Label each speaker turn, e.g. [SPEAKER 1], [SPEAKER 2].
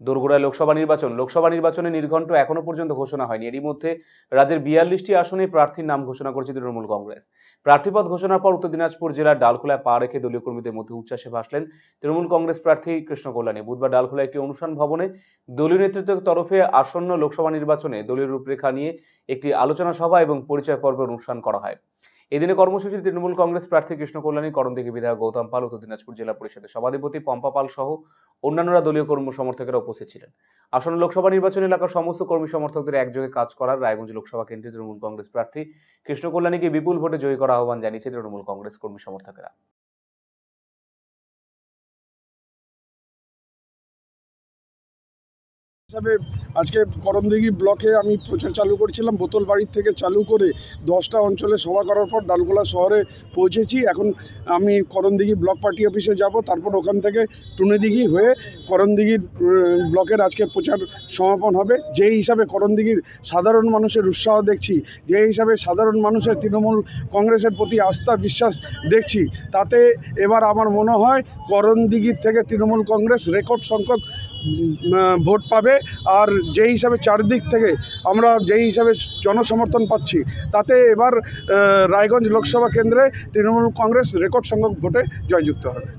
[SPEAKER 1] দোরগোড়ায় লোকসভা নির্বাচন। লোকসভা নির্বাচনে নির্ঘণ্ট এখনও পর্যন্ত ঘোষণা হয়নি। এরই মধ্যে রাজ্যের বিয়াল্লিশটি আসনে প্রার্থীর নাম ঘোষণা করেছে তৃণমূল কংগ্রেস। প্রার্থীপদ ঘোষণার পর উত্তর দিনাজপুর জেলার ডালখোলায় পা রেখে দলীয় কর্মীদের মধ্যে উচ্ছ্বাসে ভাসলেন তৃণমূল কংগ্রেস প্রার্থী কৃষ্ণ কল্যাণী। বুধবার ডালখোলায় একটি অনুষ্ঠান ভবনে দলীয় নেতৃত্বের তরফে আসন্ন লোকসভা নির্বাচনে দলীয় রূপরেখা নিয়ে একটি আলোচনা সভা এবং পরিচয় পর্বের অনুষ্ঠান করা হয়। এদিনে কর্মসূচিতে তৃণমূল কংগ্রেস প্রার্থী কৃষ্ণ কল্যাণী করণদিঘি বিধায়ক গৌতম পাল উত্তর দিনাজপুর জেলা পরিষদের সভাধিপতি পম্পা পাল সহ অন্যান্যরা দলীয় কর্ম সমর্থকেরা উপস্থিত ছিলেন। আসন্ন লোকসভা নির্বাচন এলাকার সমস্ত কর্মী সমর্থকদের একযোগে কাজ করার রায়গঞ্জ লোকসভা কেন্দ্রে তৃণমূল কংগ্রেস প্রার্থী কৃষ্ণ কল্যাণীকে বিপুল ভোটে জয়ী করার আহ্বান জানিয়েছে তৃণমূল কংগ্রেস কর্মী সমর্থকেরা।
[SPEAKER 2] হিসাবে আজকে করণদিঘি ব্লকে আমি প্রচার চালু করেছিলাম বোতল বাড়ির থেকে চালু করে দশটা অঞ্চলে সভা করার পর ডালগোলা শহরে পৌঁছেছি। এখন আমি করণদিঘি ব্লক পার্টি অফিসে যাব, তারপর ওখান থেকে টুনেদিঘি হয়ে করণদিঘির ব্লকের আজকে প্রচার সমাপন হবে। যে হিসাবে করণদিঘির সাধারণ মানুষের উৎসাহ দেখছি যে হিসাবে সাধারণ মানুষের তৃণমূল কংগ্রেসের প্রতি আস্থা, বিশ্বাস দেখছি, তাতে এবার আমার মনে হয় করণদিঘির থেকে তৃণমূল কংগ্রেস রেকর্ড সংখ্যক ভোট পাবে আর যেই হিসাবে চারদিক থেকে আমরা যেই হিসাবে জনসমর্থন পাচ্ছি, তাতে এবার রায়গঞ্জ লোকসভা কেন্দ্রে তৃণমূল কংগ্রেস রেকর্ড সংখ্যক ভোটে জয়যুক্ত হবে।